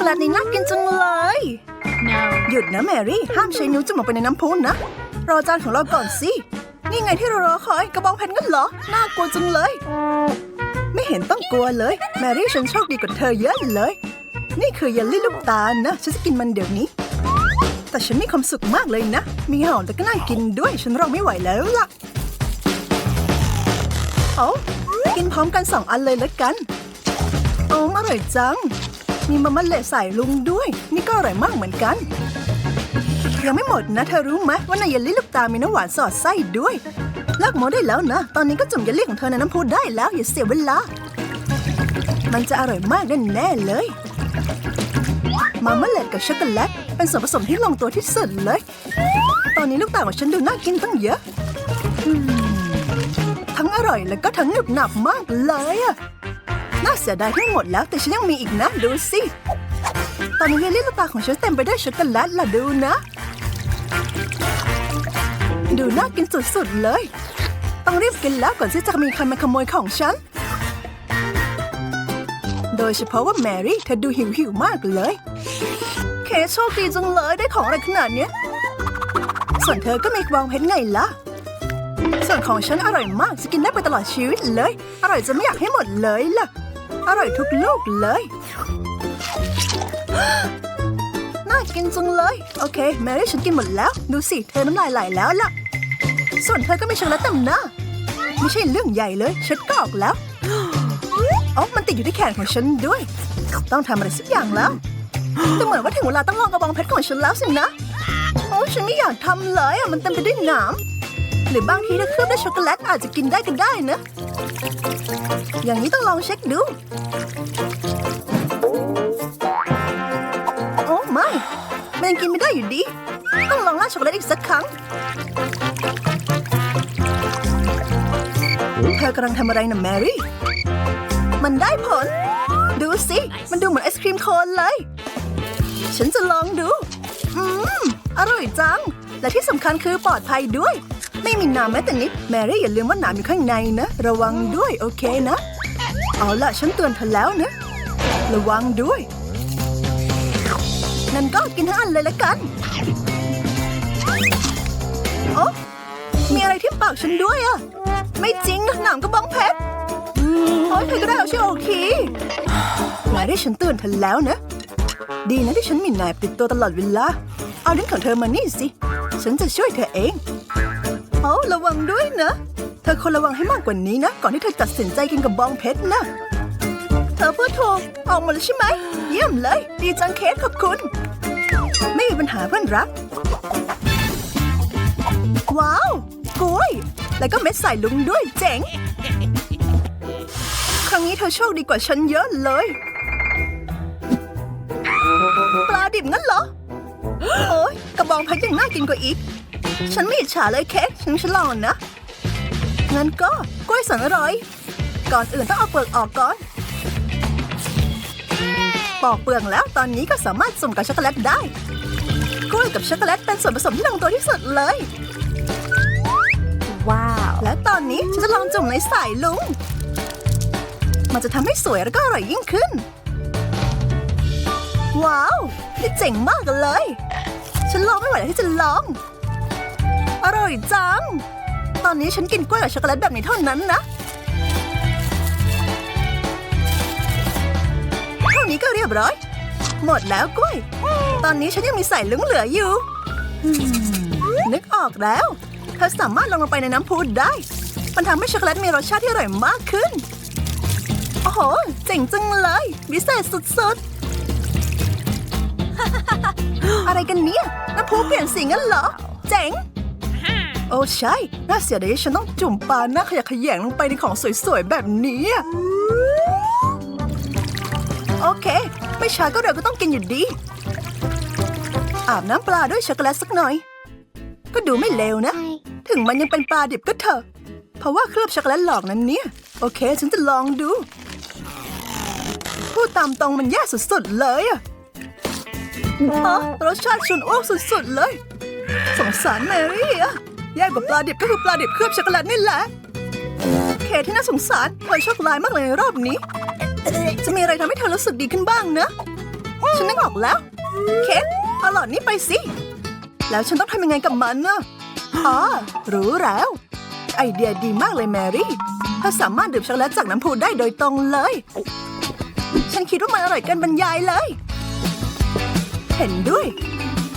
โกแลตนี้น่ากินจังเลย No. หยุดนะแมรี่ ห้ามใช้นิ้วจุ่มลงไปในน้ำพุนะ รอจานของเราก่อนสิ นี่ไงที่เรารอคอยกระบองเพชรงั้นเหรอ น่ากลัวจังเลย ไม่เห็นต้องกลัวเลย แมรี่ฉันโชคดีกว่าเธอเยอะเลย นี่คือเยลลี่ลูกตาลนะ ฉันจะกินมันเดี๋ยวนี้ แต่ฉันมีความสุขมากเลยนะ มีหอมแต่ก็น่ากินด้วย ฉันรอไม่ไหวแล้วล่ะเอากินพร้อมกันสองอันเลยละกัน โอ้อร่อยจัง มีมะมันเละใส่ลุงด้วย นี่ก็อร่อยมากเหมือนกัน ยังไม่หมดนะเธอรู้ไหมว่าในเยลลี่ลูกตาลมีน้ำหวานสอดไส้ด้วยเลิกโมได้แล้วนะ ตอนนี้ก็จุ่มเยลลี่ของเธอในน้ำพุได้แล้ว อย่าเสียเวลา มันจะอร่อยมากแน่ๆเลย มาเล็ดกับช็อกโกแลตเป็นส่วนผสมที่ลงตัวที่สุดเลย ตอนนี้ลูกตาลของฉันดูน่ากินตั้งเยอะ ทั้งอร่อยแล้วก็ทั้งหนึบหนับมากเลยอะ เสียดายที่หมดแล้วแต่ฉันยังมีอีกนะดูสิ ตอนนี้เยลลี่ลูกตาของฉันเต็มไปด้วยช็อกโกแลตล่ะดูนะ ดูน่ากินสุดๆเลย ต้องรีบกินแล้วก่อนที่จะมีใครมาขโมยของฉัน โดยเฉพาะว่าแมรี่เธอดูหิวหิวมากเลย เคโชคดีจังเลยได้ของอะไรขนาดเนี้ย ส่วนเธอก็มีกระบองเพชรไงล่ะส่วนของฉันอร่อยมากจะกินได้ไปตลอดชีวิตเลย อร่อยจนไม่อยากให้หมดเลยล่ะ อร่อยทุกลูกเลย น่ากินจังเลย โอเค แมรี่ฉันกินหมดแล้ว ดูสิ เธอน้ำลายไหลแล้วล่ะ ส่วนเธอก็ไมีช็อกโกแลตเต็มหน้า ไม่ใช่เรื่องใหญ่เลยเช็ดก็ออกแล้วอ๋อมันติดอยู่ที่แขนของฉันด้วย ต้องทำอะไรสักอย่างแล้วแต่เหมือนว่าถึงเวลาต้องลองกระบองเพชรของฉันแล้วสินะ โอ้ฉันไม่อยากทำเลยอะ มันเต็มไปด้วยหนาม หรือบางทีถ้าเคลือบด้วยช็อกโกแลตอาจจะกินได้ก็ได้นะ อย่างนี้ต้องลองเช็คดู โอ้ไม่มันยังกินไม่ได้อยู่ดี ต้องลองราดช็อกโกแลตอีกสักครั้ง เธอกำลังทำอะไรนะแมรี่ มันได้ผล ดูสิ มันดูเหมือนไอศครีมโคนเลย ฉันจะลองดู อืม อร่อยจัง และที่สำคัญคือปลอดภัยด้วย ไม่มีน้ำแม้แต่นิด แมรี่อย่าลืมว่าน้ำอยู่ข้างในนะ ระวังด้วยโอเคนะ เอาล่ะฉันเตือนเธอแล้วนะ ระวังด้วย นั่นก็กินทั้งอันเลยละกันโอ้มีอะไรที่ปากฉันด้วยอะไม่จริงนะหนามกระบองเพชรโอ้ยใครก็ได้เอาช่วยโอเคนายได้ฉันเตือนเธอแล้วนะ ดีนะที่ฉันมีนายติดตัวตลอดเวลา เอาลิ้นของเธอมานี่สิ ฉันจะช่วยเธอเอง เอาระวังด้วยนะ เธอควรระวังให้มากกว่านี้นะ ก่อนที่เธอตัดสินใจกินกับบองเพชรนะ เธอพูดถูกออกหมดแล้วใช่ไหม เยี่ยมเลย ดีจังเคสขอบคุณ ไม่มีปัญหาเพื่อนรัก ว้าวกล้วย แล้วก็เม็ดใส่ลุงด้วยเจ๋ง ครั้งนี้เธอโชคดีกว่าฉันเยอะเลย ปลาดิบงั้นเหรอ โอ้ยกระบองเพชรยังน่ากินกว่าอีก ฉันไม่อิจฉาเลยเค้กฉันฉันลองนะงั้นก็กล้วยสันอร่อย ก่อนอื่นต้องเอาเปลือกออกก่อน ปอกเปลือกแล้วตอนนี้ก็สามารถสุ่มกับช็อกโกแลตได้ กล้วยกับช็อกโกแลตเป็นส่วนผสมที่ลงตัวที่สุดเลย Wow. และตอนนี้ฉันจะลองจุ่มในสายลุง มันจะทำให้สวยแล้วก็อร่อยยิ่งขึ้น ว้าวนี่เจ๋งมากเลย ฉันรอไม่ไหวแล้วที่จะลองอ ร่อยจัง ตอนนี้ฉันกินกล้วยกับช็อกโกแลตแบบนี้เท่านั้นนะ เท่านี้ก็เรียบร้อย หมดแล้วกล้วย ตอนนี้ฉันยังมีใส่ลุงเหลืออยู่อืมนึกออกแล้ว เธอสามารถลงลงไปในน้ำพุได้ มันทำให้ช็อกโกแลตมีรสชาติที่อร่อยมากขึ้น โอ้โห เจ๋งจังเลยวิเศษสุดๆ อะไรกันเนี่ย น้ำพุเปลี่ยนสีงั้นเหรอ เจ๋ง โอ้ใช่ น่าเสียดายที่ฉันต้องจุ่มปลาหน้าขยะแขยงลงไปในของสวยๆ แบบนี้อะโอเค ไม่ช้าก็เร็วก็ต้องกินอยู่ดี อาบน้ำปลาด้วยช็อกโกแลตสักหน่อย ก็ดูไม่เลวนะ ถึงมันยังเป็นปลาดิบก็เถอะ เพราะว่าเคลือบช็อกโกแลตหลอกนั้นเนี่ย โอเค ฉันจะลองดู พูดตามตรงมันแย่สุดๆเลยอะอ๋อรสชาติชุนอ้วกสุดๆเลย สงสารแมรี่อะ แย่กว่าปลาดิบก็คือปลาดิบเคลือบช็อกโกแลตนี่แหละ เคที่น่าสงสารเธอโชคร้ายมากเลยในรอบนี้ จะมีอะไรทำให้เธอรู้สึกดีขึ้นบ้างนะฉันนึกออกแล้ว เค้กเอาหลอดนี้ไปสิ แล้วฉันต้องทำยังไงกับมันนะอ๋อรู้แล้ว ไอเดียดีมากเลยแมรี่เธอสามารถดื่มช็อกโกแลตจากน้ำพุได้โดยตรงเลย ฉันคิดว่ามันอร่อยเกินบรรยายเลย เห็นด้วย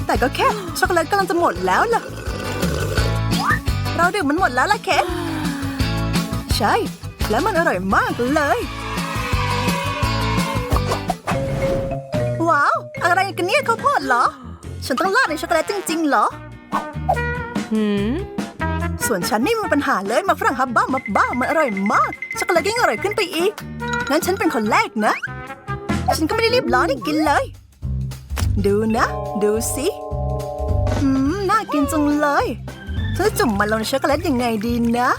แต่ก็แค่ช็อกโกแลตกำลังจะหมดแล้วล่ะ เราดื่มมันหมดแล้วล่ะเค้กใช่ และมันอร่อยมากเลย ว้าว อะไรกันเนี่ยข้าวโพดเหรอ ฉันต้องราดในช็อกโกแลตจริง ๆ เหรอ Hmm? ส่วนฉันไม่มีปัญหาเลยมาฝรั่งฮับบ้ามาบ้ามันอร่อยมาก ช็อกโกแลตยิ่งอร่อยขึ้นไปอีก งั้นฉันเป็นคนแรกนะ ฉันก็ไม่ได้รีบร้อนให้กินเลย ดูนะ ดูสิ อืม น่ากินจังเลย ฉันจะจุ่มมันลงในช็อกโกแลตยังไงดีนะ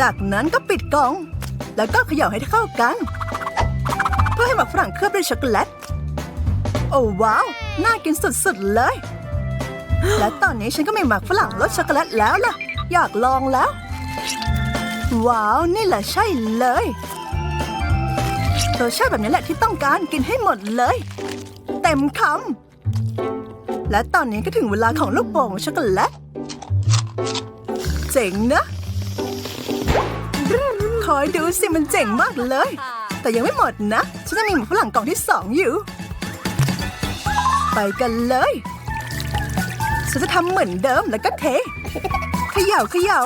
จากนั้นก็ปิดกล่อง แล้วก็เขย่าให้เข้ากัน เพื่อให้หมักฝรั่งเคลือบด้วยช็อกโกแลต โอ้ว้าว น่ากินสุดๆเลย และตอนนี้ฉันก็มีหมักฝรั่งรสช็อกโกแลตแล้วล่ะ อยากลองแล้ว ว้าว นี่แหละใช่เลยรสชาติแบบนี้แหละที่ต้องการกินให้หมดเลย เต็มคำ และตอนนี้ก็ถึงเวลาของลูกโป่งช็อกโกแลตเจ๋งนะคอยดูสิมันเจ๋งมากเลย แต่ยังไม่หมดนะ ฉันจะมีหมูฝรั่งกล่องที่สองอยู่ ไปกันเลยฉันจะทำเหมือนเดิมแล้วก็เทเขย่าเขย่า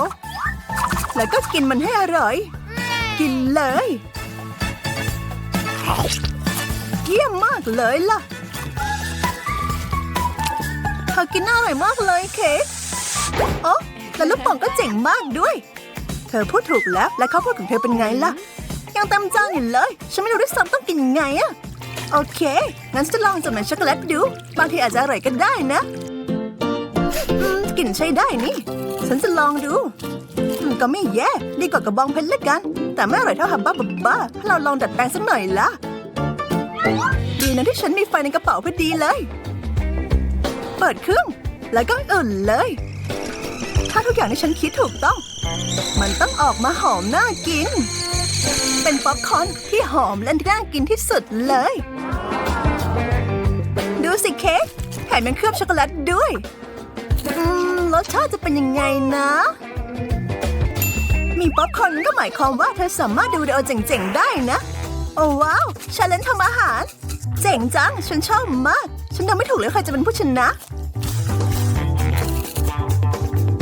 แล้วก็กินมันให้อร่อย กินเลย เยี่ยมมากเลยล่ะ เธอกินน่าอร่อยมากเลยเค้กโอ้แล้วลูกโป่องก็เจ๋งมากด้วย เธอพูดถูกแล้ว และเขาพูดของเธอเป็นไงล่ะ ยังเต็มจานอยู่เลย ฉันไม่รู้ด้วยซ้ำต้องกินยังไงอะโอเค งั้นฉันจะลองจำนวนช็อกโกแลตดู บางทีอาจจะอร่อยก็ได้นะกลิ่นใช้ได้นี่ ฉันจะลองดู ก็ไม่แย่ ดีกว่ากระบองเพชรละกัน แต่ไม่อร่อยเท่าฮับบ้าบับบ้าถ้าเราลองดัดแปลงสักหน่อยละดีนะที่ฉันมีไฟในกระเป๋าพอดีเลย เปิดเครื่อง แล้วก็อุ่นเลย ถ้าทุกอย่างที่ฉันคิดถูกต้อง มันต้องออกมาหอมน่ากิน เป็นป๊อปคอนที่หอมและน่ากินที่สุดเลย ดูสิเค้กแถมยังเคลือบช็อกโกแลตด้วยรสชาติจะเป็นยังไงนะ มีป๊อปคอร์นก็หมายความว่าเธอสามารถดูวิดีโอเจ๋งๆ ได้นะ โอ้ว้าวชาเลนจ์ทำอาหาร เจ๋งจัง ฉันชอบมาก ฉันเดาไม่ถูกเลยใครจะเป็นผู้ชนะ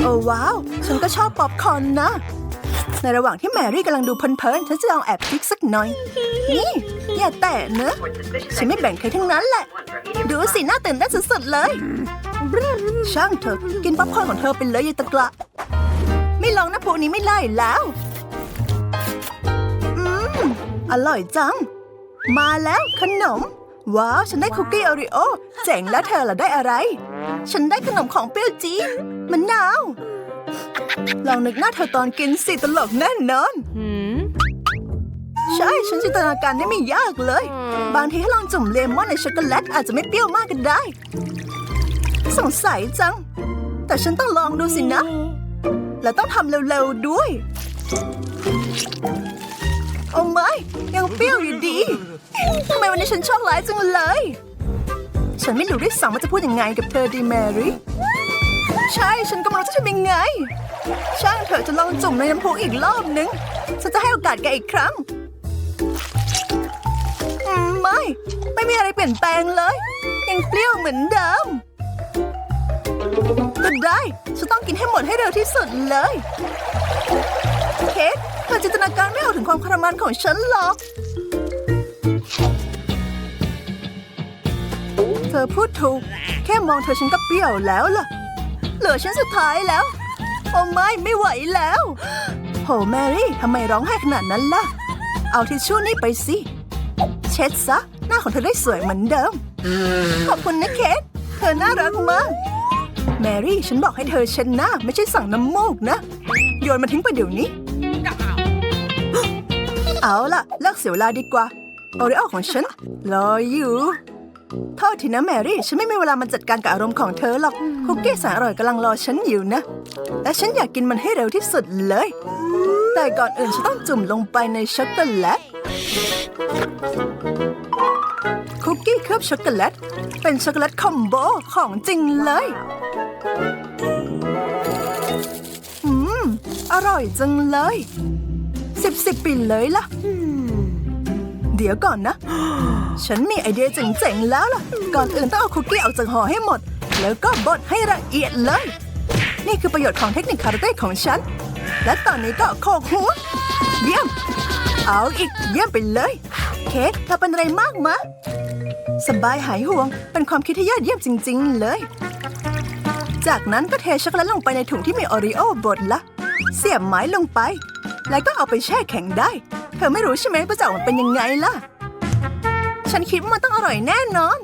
โอ้ว้าว ฉันก็ชอบป๊อปคอร์นนะ ในระหว่างที่แมรี่กำลังดูเพลินๆ ฉันจะลองแอบพลิกสักหน่อย นี่ อย่าแตะเนอะฉันไม่แบ่งใครทั้งนั้นแหละ ดูสิหน่าตื่นเต้นสุดๆเลย ช่างเถอะ กินป๊อปคอร์นของเธอไปเลยยายตะกละ ไม่ลองนะพวกนี้ไม่ไล่แล้ว อืม อร่อยจัง มาแล้วขนม ว้าว ฉันได้คุกกี้โอริโอเจ๋งแล้วเธอล่ะได้อะไร ฉันได้ขนมของเปรี้ยวจี๊ดมะนาว ลองนึกหน้าเธอตอนกินสิตลกแน่นอน Hmm? ใช่ฉันจินตนาการได้ไม่ยากเลย บางทีให้ลองจุ่มเลมอนในช็อกโกแลตอาจจะไม่เปรี้ยวมากก็ได้ สงสัยจัง แต่ฉันต้องลองดูสินะ และต้องทำเร็วๆด้วย โอ้ไม่ยังเปรี้ยวอยู่ดีทำไมวันนี้ฉันโชคร้ายจังเลย ฉันไม่รู้ด้วยซ้ำว่าจะพูดยังไงกับเธอดีแมรี่ใช่ฉันก็ไม่รู้จะทำยังไง ช่างเถอะจะลองจุ่มในน้ำพุอีกรอบนึงฉันจะให้โอกาสแกอีกครั้งไม่ ไม่มีอะไรเปลี่ยนแปลงเลย ยังเปรี้ยวเหมือนเดิมก็ได้ฉันต้องกินให้หมดให้เร็วที่สุดเลย เค้ก เธอจินตนาการไม่ออกถึงความทรมานของฉันหรอก เธอพูดถูก แค่มองเธอฉันก็เปรี้ยวแล้วล่ะ เหลือชิ้นสุดท้ายแล้ว โอ้ไม่ไม่ไหวแล้ว โหแมรี่ทำไมร้องไห้ขนาดนั้นล่ะ เอาทิชชู่นี่ไปสิ เช็ดซะ หน้าของเธอได้สวยเหมือนเดิม ขอบคุณนะเคทเธอน่ารักมากแมรี่ ฉันบอกให้เธอเช็ดหน้า ไม่ใช่สั่งน้ำมูกนะ โยนมาทิ้งไปเดี๋ยวนี้ เอาล่ะเลิกเสียเวลาดีกว่าโอริโอของฉันรออยู่โทษทีนะแมรี่ ฉันไม่มีเวลามาจัดการกับอารมณ์ของเธอหรอกคุกกี้แสนอร่อยกำลังรอฉันอยู่นะ และฉันอยากกินมันให้เร็วที่สุดเลย แต่ก่อนอื่นฉันต้องจุ่มลงไปในช็อกโกแลตคุกกี้เคลือบช็อกโกแลต เป็นช็อกโกแลตคอมโบของจริงเลยอืม อร่อยจังเลย สิบสิบปีเลยล่ะ เดี๋ยวก่อนนะ ฉันมีไอเดียเจ๋งๆแล้วล่ะ ก่อนอื่นต้องเอาคุกกี้ออกจากห่อให้หมด แล้วก็บดให้ละเอียดเลย นี่คือประโยชน์ของเทคนิคคาราเต้ของฉัน และตอนนี้ก็โคกหัวเยี่ยม เอาอีกเยี่ยมไปเลย เค้กเธอเป็นอะไรมากมะ สบายหายห่วง เป็นความคิดที่ยอดเยี่ยมจริง ๆ เลย จากนั้นก็เทช็อกโกแลตลงไปในถุงที่มีโอรีโอบดละ เสียบไม้ลงไป แล้วก็เอาไปแช่แข็งได้ เธอไม่รู้ใช่ไหมว่าจะออกมาเป็นยังไงล่ะ ฉันคิดว่ามันต้องอร่อยแน่นอน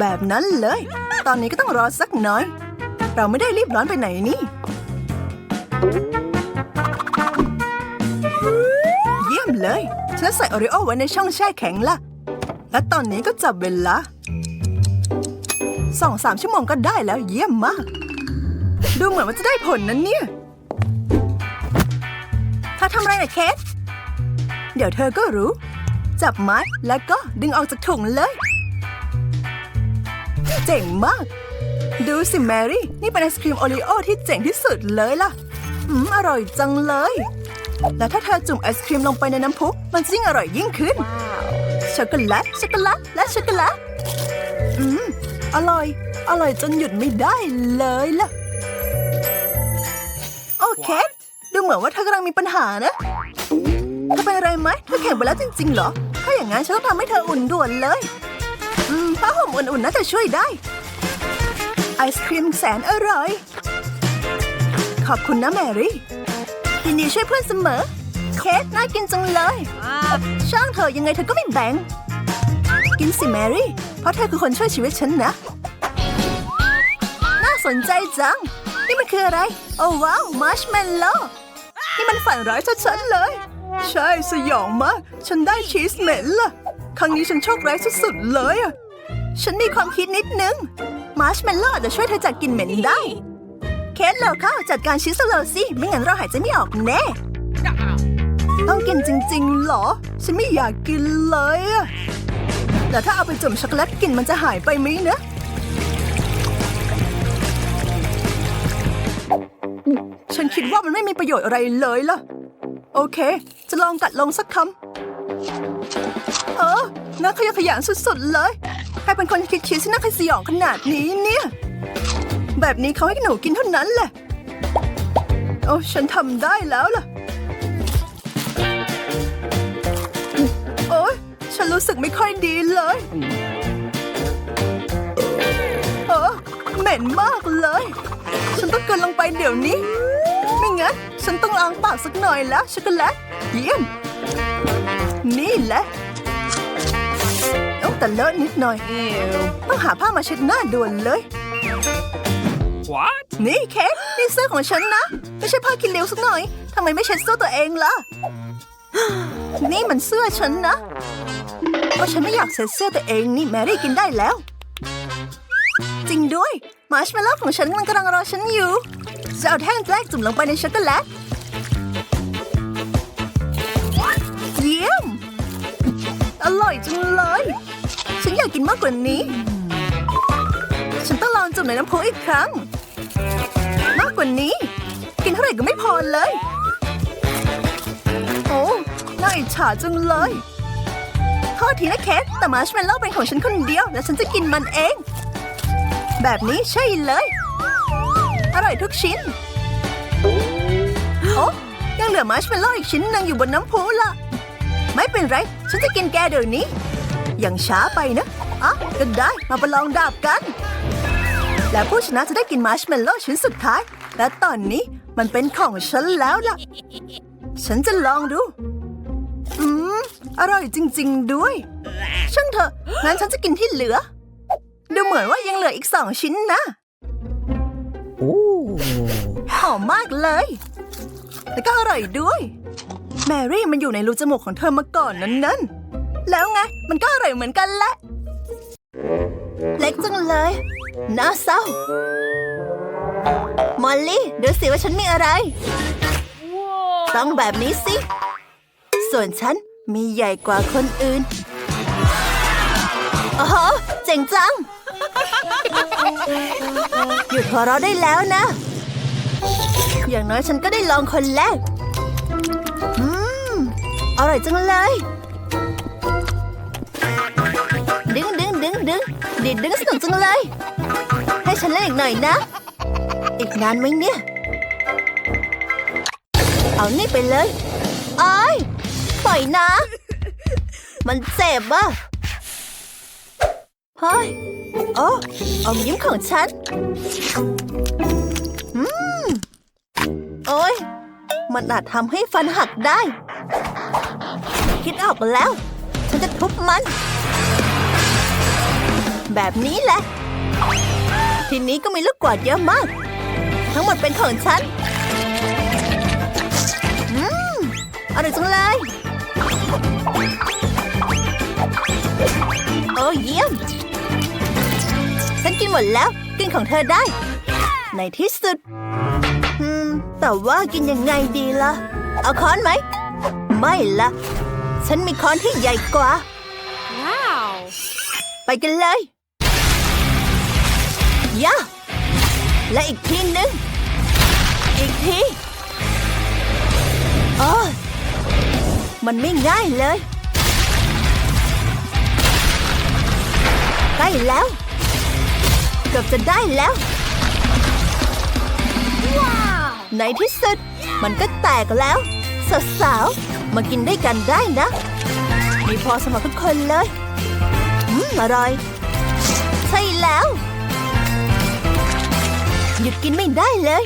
แบบนั้นเลย ตอนนี้ก็ต้องรอสักน่อย เราไม่ได้รีบร้อนไปไหนนี่ เยี่ยมเลย ฉันใส่โอริโอไว้ในช่องแช่แข็งล่ะ และตอนนี้ก็จับเวลาสองสามชั่วโมงก็ได้แล้วเยี่ยมมาก ดูเหมือนว่าจะได้ผลนั้นเนี่ย เธอทำอะไรนะเคสเดี๋ยวเธอก็รู้ จับไม้แล้วก็ดึงออกจากถุงเลย เจ๋งมาก ดูสิแมรี่ นี่เป็นไอศครีมโอรีโอที่เจ๋งที่สุดเลยล่ะ อืม อร่อยจังเลย และถ้าเธอจุ่มไอศครีมลงไปในน้ำพุ มันจะยิ่งอร่อยยิ่งขึ้น ช็อกโกแลต ช็อกโกแลต และช็อกโกแลต อืม อร่อย อร่อยจนหยุดไม่ได้เลยล่ะ โอเค เหมือนว่าเธอกำลังมีปัญหานะเธอเป็นอะไรไหมเธอแข่งไปแล้วจริงๆเหรอ ถ้าอย่างนั้นฉันต้องทำให้เธออุ่นด่วนเลย อืมผ้าห่มอุ่นๆน่าจะช่วยได้ ไอศครีมแสนอร่อย ขอบคุณนะแมรี่ยินดีช่วยเพื่อนเสมอ เค้กน่ากินจังเลย ช่างเธอยังไงเธอก็ไม่แบ่ง กินสิแมรี่ เพราะเธอคือคนช่วยชีวิตฉันนะ น่าสนใจจัง นี่มันคืออะไร โอ้ว้าวมาร์ชเมลโล่ นี่มันฝันร้ายชัดๆเลย ใช่สยองมากฉันได้ชีสเหม็นล่ะ ครั้งนี้ฉันโชคร้ายสุดๆเลยอะฉันมีความคิดนิดนึง มาร์ชเมลโล่อาจจะช่วยเธอจากกลิ่นเหม็นได้ เคสเราเข้าจัดการชีสเราสิ ไม่งั้นเราหายใจไม่ออกแน่ ต้องกินจริงๆเหรอ ฉันไม่อยากกินเลยอะแต่ถ้าเอาไปจุ่มช็อกโกแลตกลิ่นมันจะหายไปไหมนะ คิดว่ามันไม่มีประโยชน์อะไรเลยล่ะ โอเค จะลองกัดลงสักคำ เออน่าขยะขยงสุดๆเลย ใครเป็นคนคิดชีสที่น่าขยสยองขนาดนี้เนี่ย แบบนี้เขาให้หนูกินเท่านั้นแหละ โอ้ฉันทำได้แล้วล่ะ โอ้ยฉันรู้สึกไม่ค่อยดีเลยเออเหม็นมากเลย ฉันต้องเกลืนลงไปเดี๋ยวนี้ ไม่งั้นฉันต้องล้างปากสักหน่อยแล้วช็อกโกแลตเยี่ยม นี่แหละต้องแต่เลอะนิดหน่อย ต้องหาผ้ามาเช็ดหน้าด่วนเลย What? นี่เค้กนี่เสื้อของฉันนะ ไม่ใช่ผ้ากินเหลวสักหน่อยทำไมไม่เช็ดเสื้อตัวเองล่ะ นี่มันเสื้อฉันนะเพราะฉันไม่อยากเช็ดเสื้อตัวเองนี่แมรี่กินได้แล้ว จริงด้วย มาร์ชเมลโล่ของฉันมันกำลังรอฉันอยู่ จะเอาแท่งแรกจุ่มลงไปในช็อกโกแลตเยี่ยม อร่อยจังเลย ฉันอยากกินมากกว่านี้ ฉันต้องลองจุ่มในน้ำพุอีกครั้ง มากกว่านี้ กินเท่าไหร่ก็ไม่พอเลย โอ้น่าอิจฉาจังเลยโทษทีนะเคสแต่มาร์ชเมลโล่เป็นของฉันคนเดียว และฉันจะกินมันเอง แบบนี้ใช่เลย อร่อยทุกชิ้น โอ้ยังเหลือมาร์ชเมลโล่อีกชิ้นหนึงอยู่บนน้ำพุล่ะไม่เป็นไร ฉันจะกินแกเดี๋ยวนี้ ยังช้าไปนะอะก็ได้ มาประลองดาบกัน และผู้ชนะจะได้กินมาร์ชเมลโล่ชิ้นสุดท้าย และตอนนี้มันเป็นของฉันแล้วล่ะ ฉันจะลองดู อืม อร่อยจริง ๆ ด้วย ช่างเถอะ งั้นฉันจะกินที่เหลือ ดูเหมือนว่ายังเหลืออีกสองชิ้นนะห อมมากเลย แล้วก็อร่อยด้วย แมรี่มันอยู่ในรูจมูกของเธอมาก่อนนั้นนั้นแล้วไง มันก็อร่อยเหมือนกันแหละ เล็กจังเลย น่าเศร้า มอลลี่ดูสิว่าฉันมีอะไร ต้องแบบนี้สิ ส่วนฉันมีใหญ่กว่าคนอื่น โอ้โห เจ๋งจัง หยุดหัวเราะได้แล้วนะ อย่างน้อยฉันก็ได้ลองคนแรก อืม อร่อยจังเลย ดึงดึงดึงดึงดิดดึงสนุกจังเลย ให้ฉันเล่นอีกหน่อยนะ อีกนานไหมเนี่ย เอานี่ไปเลยอ้ายปล่อยนะ มันเจ็บอะเฮ้ยโอ้อมยิ้มของฉัน อ้ย มันอาจทำให้ฟันหักได้ คิดออกแล้ว ฉันจะทุบมัน แบบนี้แหละ ทีนี้ก็มีลูกกวาดเยอะมาก ทั้งหมดเป็นของฉัน อืมอร่อยจังเลยโอ้เยี่ยม ฉันกินหมดแล้ว กินของเธอได้ ในที่สุด แต่ว่ากินยังไงดีล่ะ เอาค้อนไหม ไม่ละฉันมีค้อนที่ใหญ่กว่า Wow. ไปกันเลยย่าและอีกทีหนึ่งอีกทีโอ้ยมันไม่ง่ายเลย ใกล้แล้ว เกือบจะได้แล้ว ในที่สุด มันก็แตกแล้วสาวๆมากินด้วยกันได้นะ มีพอสำหรับทุกคนเลยอืมอร่อย ใช่แล้ว หยุดกินไม่ได้เลย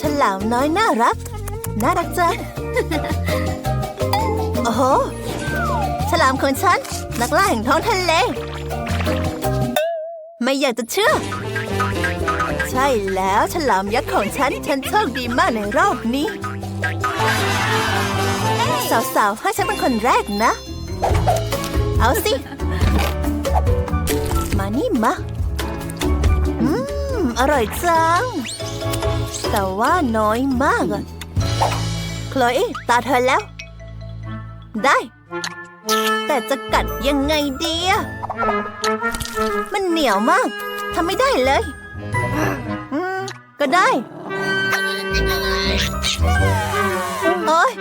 ฉลามน้อยน่ารัก น่ารักจังโอ้โหฉลามของฉัน นักล่าแห่งท้องทะเล ไม่อยากจะเชื่อ ช่แล้วฉลามยักษ์ของฉัน ฉันโชคดีมากในรอบนี้ สาวๆ ให้ฉันเป็นคนแรกนะ เอาสิ มานี่มา อืม อร่อยจัง แต่ว่าน้อยมากอะคลอยตาเธอแล้ว ได้ แต่จะกัดยังไงดีอะมันเหนียวมากทำไม่ได้เลย ก็ได้ โอ๊ย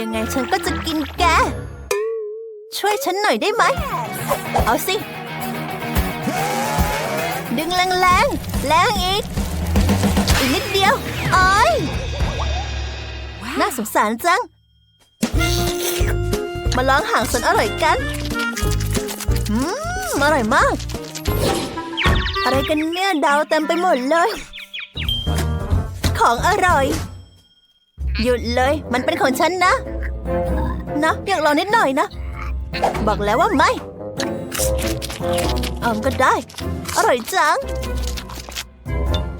ยังไงฉันก็จะกินแก ช่วยฉันหน่อยได้ไหม เอาสิ ดึงแรงแรงๆแรงอีก อีกนิดเดียวโอ้ยน่าสงสารจัง มาลองห่างสนอร่อยกัน อืม อร่อยมาก อะไรกันเนี่ยดาวเต็มไปหมดเลย ของอร่อย หยุดเลย มันเป็นของฉันนะ นะอยากลองนิดหน่อยนะ บอกแล้วว่าไม่เอาก็ได้ อร่อยจัง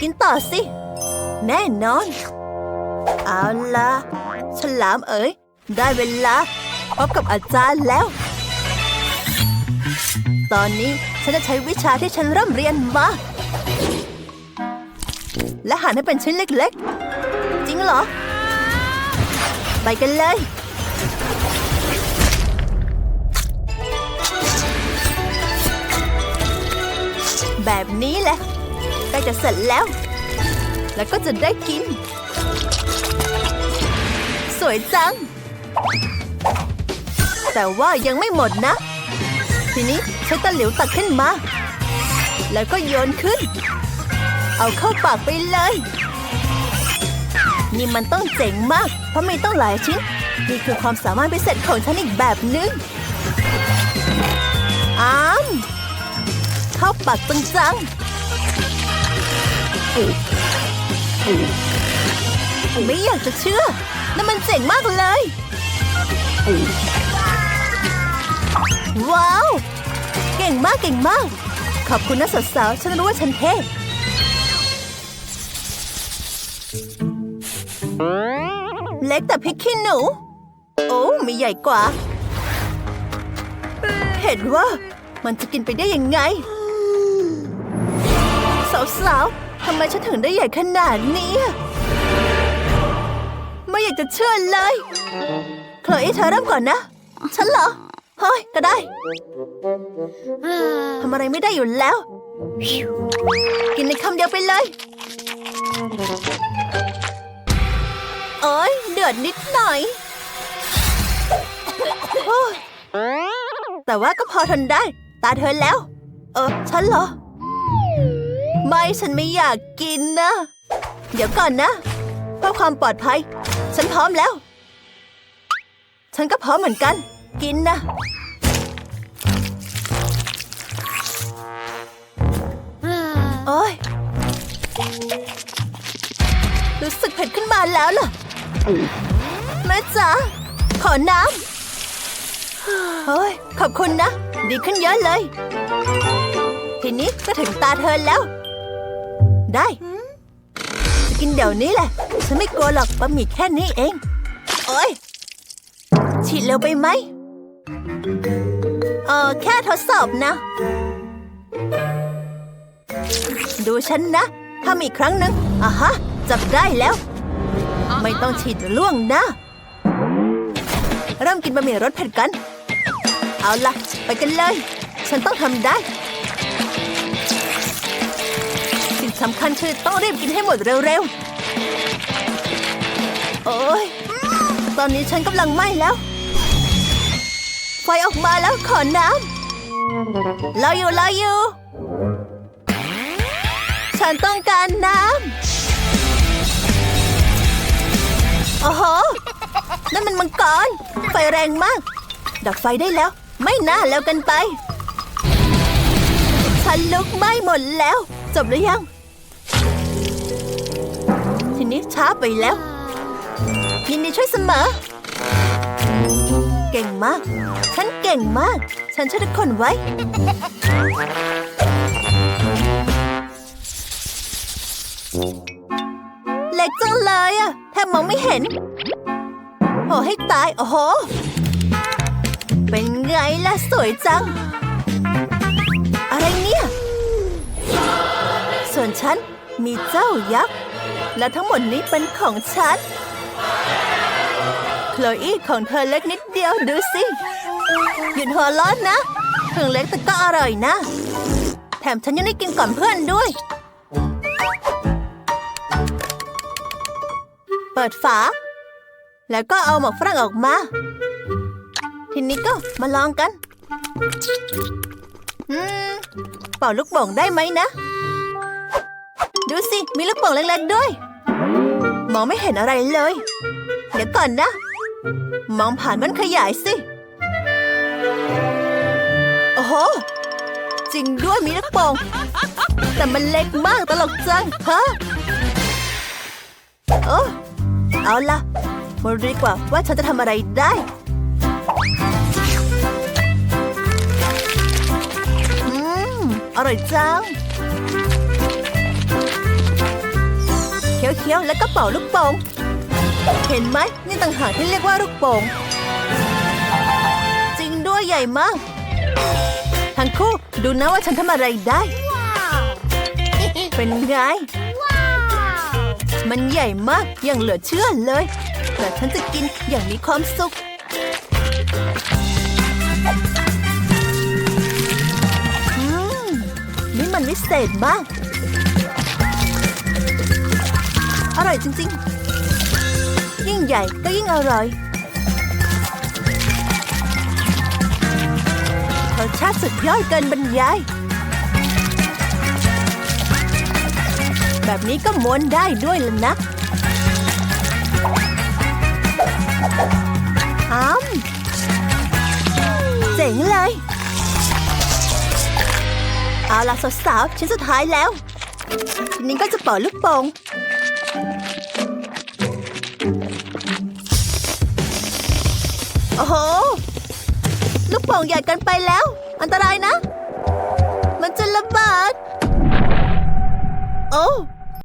กินต่อสิ แน่นอน เอาละฉลามเอ๋ย ได้เวลาพบกับอาจารย์แล้ว ตอนนี้ ฉันจะใช้วิชาที่ฉันเริ่มเรียนมา และหั่นให้เป็นชิ้นเล็กๆ จริงเหรอ ไปกันเลย แบบนี้แหละใกล้จะเสร็จแล้ว แล้วก็จะได้กิน สวยจัง แต่ว่ายังไม่หมดนะ ทีนี้ ใช้ตะหลิวตักขึ้นมา แล้วก็โยนขึ้น เอาเข้าปากไปเลย นี่มันต้องเจ๋งมาก เพราะมีต้องหลายชิ้น นี่คือความสามารถพิเศษของฉันอีกแบบนึงอ้าม เข้าปากจังๆไม่อยากจะเชื่อนั่นมันเจ๋งมากเลย ว้าว ก่งมากเก่งมาก ขอบคุณนะสาวๆฉันรู้ว่าฉันเท่เล็กแต่พริกขี้หนู โอ้มีใหญ่กว่า เห็นว่ามันจะกินไปได้ยังไง สาวๆทำไมฉันถึงได้ใหญ่ขนาดนี้ ไม่อยากจะเชื่อเลย โคลอีเธอเริ่มก่อนนะ ฉันเหรอ เฮ้ย ก็ได้ทำอะไรไม่ได้อยู่แล้ว กินในคำเดียวไปเลยโอ้ยเดือดนิดหน่อยโอ้ยแต่ว่าก็พอทนได้ ตาเธอแล้ว เออ ฉันเหรอ ไม่ฉันไม่อยากกินนะ เดี๋ยวก่อนนะเพื่อความปลอดภัย ฉันพร้อมแล้ว ฉันก็พร้อมเหมือนกัน กินนะ โอ้ย รู้สึกเผ็ดขึ้นมาแล้วล่ะแม่จ๋าขอน้ำเฮ้ย ขอบคุณนะ ดีขึ้นเยอะเลย ทีนี้ก็ถึงตาเธอแล้ว ได้จะกินเดี๋ยวนี้แหละ ฉันไม่กลัวหรอกบะหมี่แค่นี้เอง โอ้ยฉีดเร็วไปไหม เออแค่ทดสอบนะ ดูฉันนะทำอีกครั้งหนึ่งอะฮะ จับได้แล้ว ไม่ต้องฉีดล่วงนะ เริ่มกินบะหมี่รสเผ็ดกัน เอาล่ะ ไปกันเลย ฉันต้องทำได้ สิ่งสำคัญคือต้องรีบกินให้หมดเร็วๆ โอ้ยตอนนี้ฉันกำลังไหม้แล้ว ไฟออกมาแล้วขอน้ำรออยู่รออยู่ ฉันต้องการน้ำ โอ้โห นั่นมันมังกร ไฟแรงมาก ดับไฟได้แล้ว ไม่น่าแล้วกันไป ฉันลุกไหม้หมดแล้ว จบหรือยัง ทีนี้ช้าไปแล้ว ยินดีช่วยเสมอ ก่งมาก ฉันเก่งมาก ฉันช่วยทุกคนไว้ เล็กจังเลยอะแทบมองไม่เห็น โอ้ให้ตาย โอ้โห เป็นไงล่ะ สวยจัง อะไรเนี่ย ส่วนฉันมีเจ้ายักษ์ และทั้งหมดนี้เป็นของฉันโคลอี้ของเธอเล็กนิด ยวดูสิ หยุดหัวร้อนนะถึงเล็กแต่ก็อร่อยนะ แถมฉันยังได้กินก่อนเพื่อนด้วย เปิดฝา แล้วก็เอาหมกฝรั่งออกมา ทีนี้ก็มาลองกัน อืม เป่าลูกโป่งได้ไหมนะ ดูสิ มีลูกโป่งเล็กๆด้วย มองไม่เห็นอะไรเลย เดี๋ยวก่อนนะ มองผ่านมันขยายสิ โอ้โห จริงด้วยมีลูกโป่งแต่มันเล็กมากตลกจัง ฮะโอ้เอาละมาดูดีกว่าว่าฉันจะทำอะไรได้ อืม อร่อยจังเคี้ยวๆ แล้วก็เป่าลูกโป่ง เห็นไหมนี่ต่างหากที่เรียกว่าลูกโป่งจริงด้วยใหญ่มาก ทั้งคู่ดูนะว่าฉันทำอะไรได้ เป็นไง มันใหญ่มากอย่างเหลือเชื่อเลย แต่ฉันจะกินอย่างมีความสุขอืมนี่มันวิเศษมาก อร่อยจริงๆยิ่ง ใหญ่ก็ยิ่งอร่อยรสชาติสุดยอดเกินบรรยาย แบบนี้ก็ม้วนได้ด้วยล่ะนะอ้ามเจ๋งเลย เอาล่ะสาวๆชิ้นสุดท้ายแล้วทีนี้ก็จะเป่าลูกโป่ง ลูกโป่งใหญ่กันไปแล้ว อันตรายนะ มันจะระเบิดโอ้